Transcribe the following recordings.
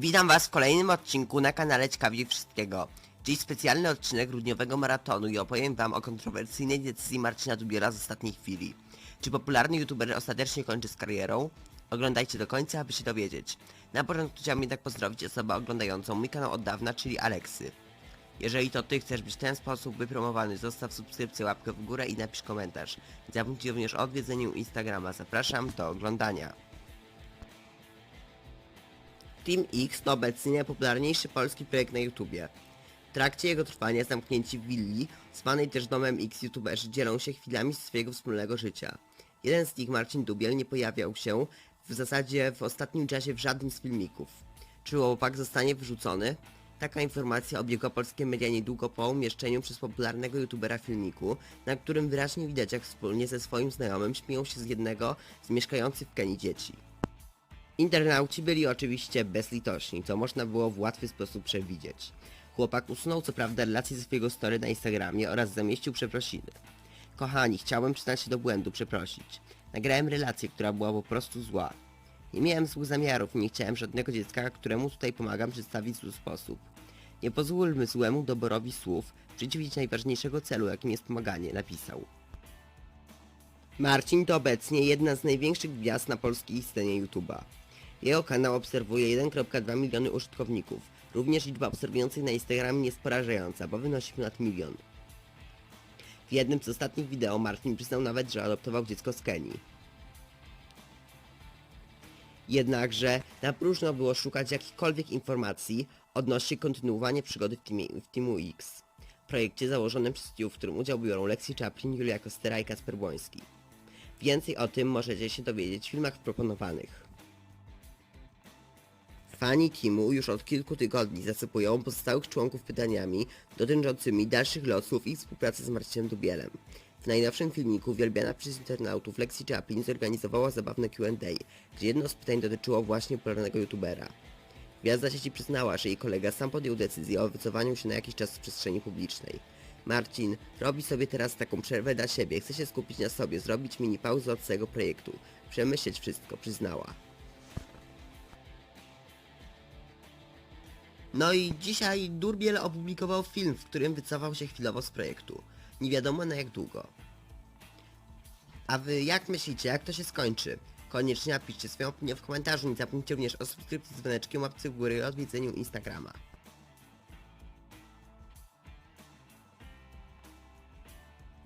Witam Was w kolejnym odcinku na kanale Ciekawie Wszystkiego. Dziś specjalny odcinek grudniowego maratonu i opowiem Wam o kontrowersyjnej decyzji Marcina Dubiela z ostatniej chwili. Czy popularny youtuber ostatecznie kończy z karierą? Oglądajcie do końca, aby się dowiedzieć. Na początku chciałbym jednak pozdrowić osobę oglądającą mój kanał od dawna, czyli Aleksy. Jeżeli to Ty chcesz być w ten sposób wypromowany, zostaw subskrypcję, łapkę w górę i napisz komentarz. Zapomnij również odwiedzeniu Instagrama. Zapraszam do oglądania. Team X to obecnie najpopularniejszy polski projekt na YouTubie. W trakcie jego trwania zamknięci w willi, zwanej też domem X youtuberzy dzielą się chwilami swojego wspólnego życia. Jeden z nich, Marcin Dubiel, nie pojawiał się w zasadzie w ostatnim czasie w żadnym z filmików. Czy chłopak zostanie wyrzucony? Taka informacja obiegła polskie media niedługo po umieszczeniu przez popularnego youtubera filmiku, na którym wyraźnie widać jak wspólnie ze swoim znajomym śmieją się z jednego z mieszkających w Kenii dzieci. Internauci byli oczywiście bezlitośni, co można było w łatwy sposób przewidzieć. Chłopak usunął co prawda relacje ze swojego story na Instagramie oraz zamieścił przeprosiny. Kochani, chciałem przyznać się do błędu, przeprosić. Nagrałem relację, która była po prostu zła. Nie miałem złych zamiarów i nie chciałem żadnego dziecka, któremu tutaj pomagam przedstawić w zły sposób. Nie pozwólmy złemu doborowi słów przeciwdzieć najważniejszego celu, jakim jest pomaganie, napisał. Marcin to obecnie jedna z największych gwiazd na polskiej scenie YouTube'a. Jego kanał obserwuje 1,2 miliony użytkowników. Również liczba obserwujących na Instagramie jest porażająca, bo wynosi ponad milion. W jednym z ostatnich wideo Martin przyznał nawet, że adoptował dziecko z Kenii. Jednakże na próżno było szukać jakichkolwiek informacji odnośnie kontynuowania przygody w, teamie, w Teamu X. Projekcie założonym przez Stu, w którym udział biorą Lexi Chaplin, Julia Kostera i Kasper Błoński. Więcej o tym możecie się dowiedzieć w filmach proponowanych. Fani Teamu już od kilku tygodni zasypują pozostałych członków pytaniami dotyczącymi dalszych losów i współpracy z Marcinem Dubielem. W najnowszym filmiku wielbiana przez internautów Lexi Chaplin zorganizowała zabawne Q&A, gdzie jedno z pytań dotyczyło właśnie popularnego youtubera. Gwiazda sieci przyznała, że jej kolega sam podjął decyzję o wycofaniu się na jakiś czas z przestrzeni publicznej. Marcin robi sobie teraz taką przerwę dla siebie, chce się skupić na sobie, zrobić mini pauzę od swojego projektu, przemyśleć wszystko, przyznała. No i dzisiaj Durbiel opublikował film, w którym wycofał się chwilowo z projektu. Nie wiadomo na jak długo. A wy jak myślicie, jak to się skończy? Koniecznie napiszcie swoją opinię w komentarzu, nie zapomnijcie również o subskrypcji z dzwoneczkiem, łapce w górę i odwiedzeniu Instagrama.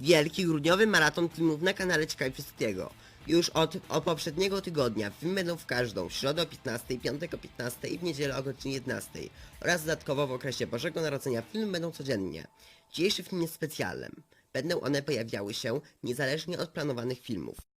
Wielki grudniowy maraton filmów na kanale Ciekawi Wszystkiego. Już od, od poprzedniego tygodnia filmy będą w każdą, w środę o 15, piątek o 15 i w niedzielę o godzinie 11 oraz dodatkowo w okresie Bożego Narodzenia filmy będą codziennie. Dzisiejszy film jest specjalem. Będą one pojawiały się niezależnie od planowanych filmów.